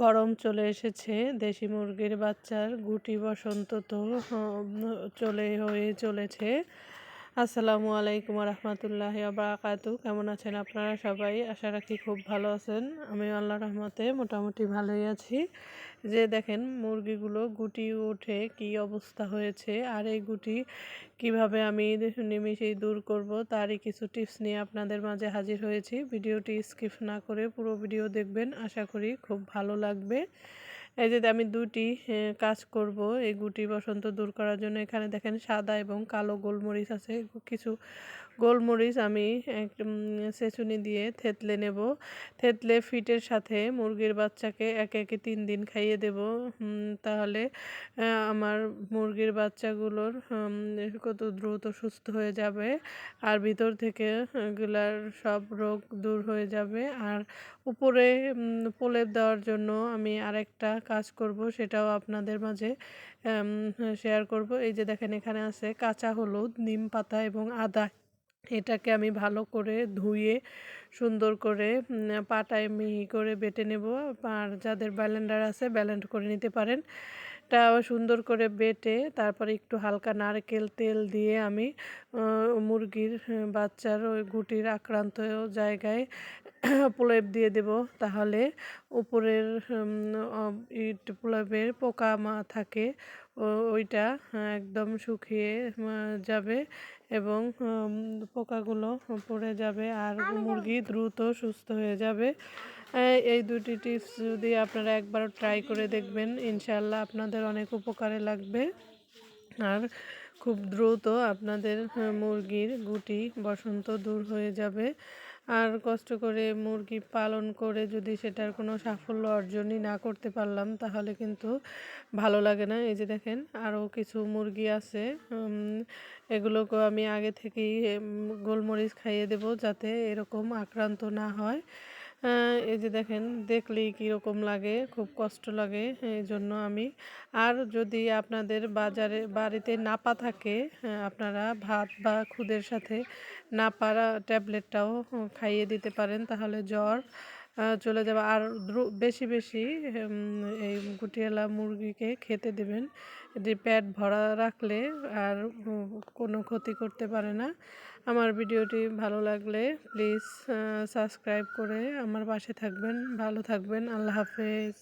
গরম চলে এসেছে। দেশি মুরগির বাচ্চার গুটি বসন্ত তো চলে হয়ে চলেছে। আসসালামু আলাইকুম রহমতুল্লাহ বারাকাতু কেমন আছেন আপনারা সবাই? আশা রাখি খুব ভালো আছেন। আমি আল্লাহ রহমতে মোটামুটি ভালোই আছি। যে দেখেন, মুরগিগুলো গুটি উঠে কি অবস্থা হয়েছে, আর এই গুটি কীভাবে আমি নিমিষেই দূর করব, তারই কিছু টিপস নিয়ে আপনাদের মাঝে হাজির হয়েছি। ভিডিওটি স্কিপ না করে পুরো ভিডিও দেখবেন। আশা করি খুব ভালো লাগবে। এই যে আমি দুটি কাজ করব। এই গুটি বসন্ত দূর করার জন্য এখানে দেখেন সাদা এবং কালো গোলমরিচ আছে। কিছু গোলমরিচ আমি এক ছেঁচুনি দিয়ে থেতলে নেব। থেতলে ফিটের সাথে মুরগির বাচ্চাকে একে একে তিন দিন খাইয়ে দেব। তাহলে আমার মুরগির বাচ্চাগুলোর কত দ্রুত সুস্থ হয়ে যাবে। আর ভিতর থেকে এগুলার সব রোগ দূর হয়ে যাবে। আর উপরে প্রলেপ দেওয়ার জন্য আমি আরেকটা কাজ করব, সেটাও আপনাদের মাঝে শেয়ার করব। এই যে দেখেন এখানে আছে কাঁচা হলুদ, নিম পাতা এবং আদা। এটাকে আমি ভালো করে ধুয়ে, সুন্দর করে পাটায় মিহি করে বেটে নেব। আর যাদের ব্যালেন্ডার আছে, ব্যালেন্ড করে নিতে পারেন। এটা সুন্দর করে বেটে, তারপরে একটু হালকা নারকেল তেল দিয়ে আমি মুরগির বাচ্চার ওই গুটির আক্রান্ত জায়গায় প্রলেপ দিয়ে দেব। তাহলে উপরের ইট প্রলেপের পোকা মা থাকে ওইটা একদম শুকিয়ে যাবে এবং পোকাগুলো পড়ে যাবে আর মুরগি দ্রুত সুস্থ হয়ে যাবে। এই- এই দুটি টিপস যদি আপনারা একবার ট্রাই করে দেখবেন ইনশাল্লাহ আপনাদের অনেক উপকারে লাগবে। আর খুব দ্রুত আপনাদের মুরগির গুটি বসন্ত দূর হয়ে যাবে। আর কষ্ট করে মুরগি পালন করে যদি সেটার কোনো সাফল্য অর্জনই না করতে পারলাম তাহলে কিন্তু ভালো লাগে না। এই যে দেখেন আরও কিছু মুরগি আছে উম, এগুলোকেও আমি আগে থেকেই গোলমরিচ খাইয়ে দেব যাতে এরকম আক্রান্ত না হয়। এই যে দেখেন দেখলেই কীরকম লাগে খুব কষ্ট লাগে এই জন্য আমি। আর যদি আপনাদের বাজারে বাড়িতে নাপা থাকে আহ, আপনারা ভাত বা খুদের সাথে নাপারা ট্যাবলেটটাও খাইয়ে দিতে পারেন তাহলে জ্বর চলে যাবে। আর বেশি বেশি এই গুটিয়ালা মুরগিকে খেতে দেবেন। এটি পেট ভরা রাখলে আর কোনো ক্ষতি করতে পারে না। আমার ভিডিওটি ভালো লাগলে প্লিজ সাবস্ক্রাইব করে আমার পাশে থাকবেন। ভালো থাকবেন। আল্লাহ হাফেজ।